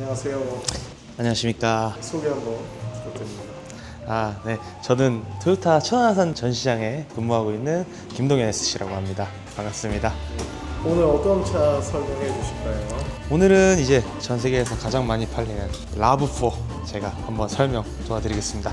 안녕하세요. 안녕하십니까. 소개 한번 부탁드립니다. 아, 네. 저는 토요타 천안산 전시장에 근무하고 있는 김동현 S씨라고 합니다. 반갑습니다. 오늘 어떤 차 설명해 주실까요? 오늘은 이제 전 세계에서 가장 많이 팔리는 라브4 제가 한번 설명 도와드리겠습니다.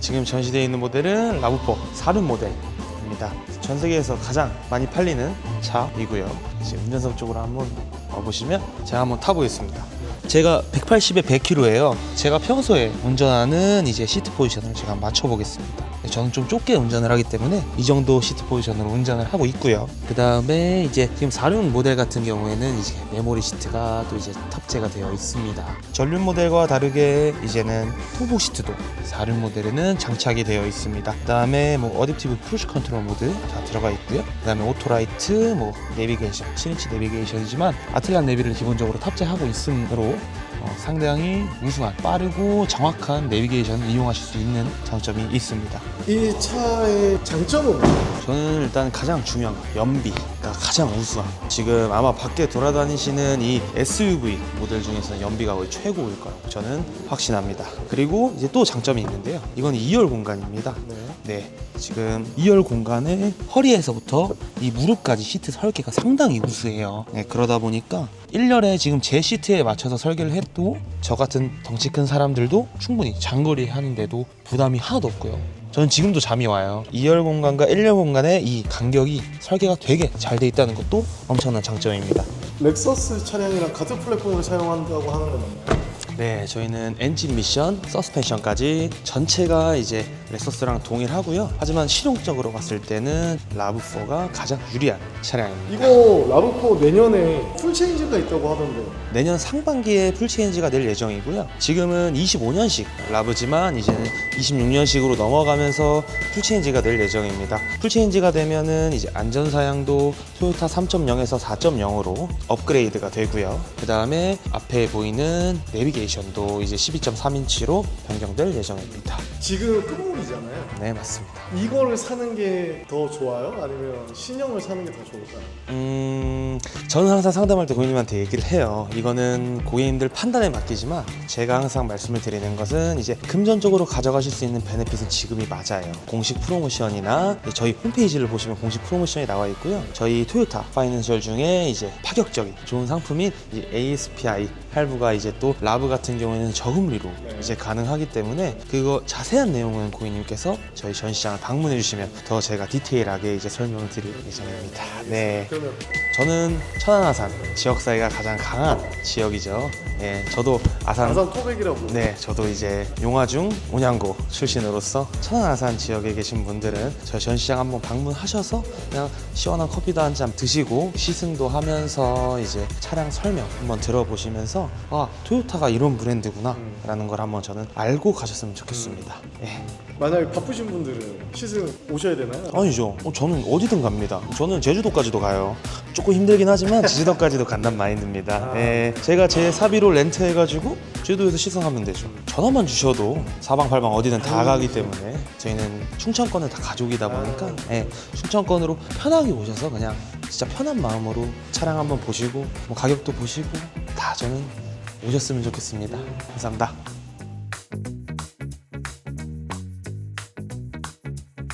지금 전시되어 있는 모델은 라브4 사륜 모델입니다. 전 세계에서 가장 많이 팔리는 차이고요. 이제 운전석 쪽으로 한번 와보시면 제가 한번 타보겠습니다. 제가 180에 100km예요. 제가 평소에 운전하는 이제 시트 포지션을 제가 맞춰 보겠습니다. 저는 좀 좁게 운전을 하기 때문에 이 정도 시트 포지션으로 운전을 하고 있고요. 그 다음에 이제 지금 4륜 모델 같은 경우에는 이제 메모리 시트가 또 이제 탑재가 되어 있습니다. 전륜 모델과 다르게 이제는 후보 시트도 4륜 모델에는 장착이 되어 있습니다. 그 다음에 뭐 어댑티브 푸시 컨트롤 모드 다 들어가 있고요. 그 다음에 오토라이트, 뭐 내비게이션, 7인치 내비게이션이지만 아틀란 내비를 기본적으로 탑재하고 있으므로 어, 상당히 우수한 빠르고 정확한 내비게이션을 이용하실 수 있는 장점이 있습니다. 이 차의 장점은? 저는 일단 가장 중요한 거 연비 가 가장 우수한. 거. 지금 아마 밖에 돌아다니시는 이 SUV 모델 중에서 연비가 거의 최고일 거라고 저는 확신합니다. 그리고 이제 또 장점이 있는데요. 이건 2열 공간입니다. 네. 네 지금 2열 공간에 허리에서부터 이 무릎까지 시트 설계가 상당히 우수해요. 네, 그러다 보니까 1열에 지금 제 시트에 맞춰서 설계를 해도 저 같은 덩치 큰 사람들도 충분히 장거리 하는데도 부담이 하나도 없고요 저는 지금도 잠이 와요. 2열 공간과 1열 공간의 이 간격이 설계가 되게 잘 돼 있다는 것도 엄청난 장점입니다. 렉서스 차량이랑 같은 플랫폼을 사용한다고 하는 건 맞나요? 네, 저희는 엔진 미션, 서스펜션까지 전체가 이제 렉서스랑 동일하고요. 하지만 실용적으로 봤을 때는 라브4가 가장 유리한 차량입니다. 이거 라브4 내년에 풀 체인지가 있다고 하던데 내년 상반기에 풀체인지가 될 예정이고요. 지금은 25년식 라브지만 이제는 26년식으로 넘어가면서 풀체인지가 될 예정입니다. 풀체인지가 되면은 이제 안전 사양도 토요타 3.0에서 4.0으로 업그레이드가 되고요. 그 다음에 앞에 보이는 내비게이션도 이제 12.3인치로 변경될 예정입니다. 지금 끝물이 잖아요. 네, 맞습니다. 이거를 사는 게 더 좋아요? 아니면 신형을 사는 게 더 좋을까요? 음, 저는 항상 상담할 때 고객님한테 얘기를 해요. 이거는 고객님들 판단에 맡기지만 제가 항상 말씀을 드리는 것은 이제 금전적으로 가져가실 수 있는 베네핏은 지금이 맞아요. 공식 프로모션이나 저희 홈페이지를 보시면 공식 프로모션이 나와 있고요. 저희 토요타 파이낸셜 중에 이제 파격적인 좋은 상품인 이 ASPI 할부가 이제 또 라브 같은 경우에는 저금리로 이제 가능하기 때문에 그거 자세한 내용은 고객님께서 저희 전시장을 방문해 주시면 더 제가 디테일하게 이제 설명을 드릴 예정입니다. 네. 저는 천안 아산 지역 사회가 가장 강한 지역이죠. 예, 저도 아산, 아산 토백이라고 네, 저도 이제 용화중 온양고 출신으로서 천안 아산 지역에 계신 분들은 저희 전시장 한번 방문하셔서 그냥 시원한 커피도 한 잔 드시고 시승도 하면서 이제 차량 설명 한번 들어보시면서 아 토요타가 이런 브랜드구나라는 걸 한번 저는 알고 가셨으면 좋겠습니다. 예. 만약에 바쁘신 분들은 시승 오셔야 되나요? 아니죠. 어, 저는 어디든 갑니다. 저는 제주도까지도 가요. 조금 힘들긴 하지만 제주도까지도 간단 마인드입니다. 예, 제가 제 사비로 렌트해가지고 제주도에서 시승하면 되죠. 전화만 주셔도 사방팔방 어디든 다 가기 때문에 저희는 충청권은 다 가족이다 보니까 예, 충청권으로 편하게 오셔서 그냥 진짜 편한 마음으로 차량 한번 보시고 뭐 가격도 보시고 다 저는 오셨으면 좋겠습니다. 감사합니다.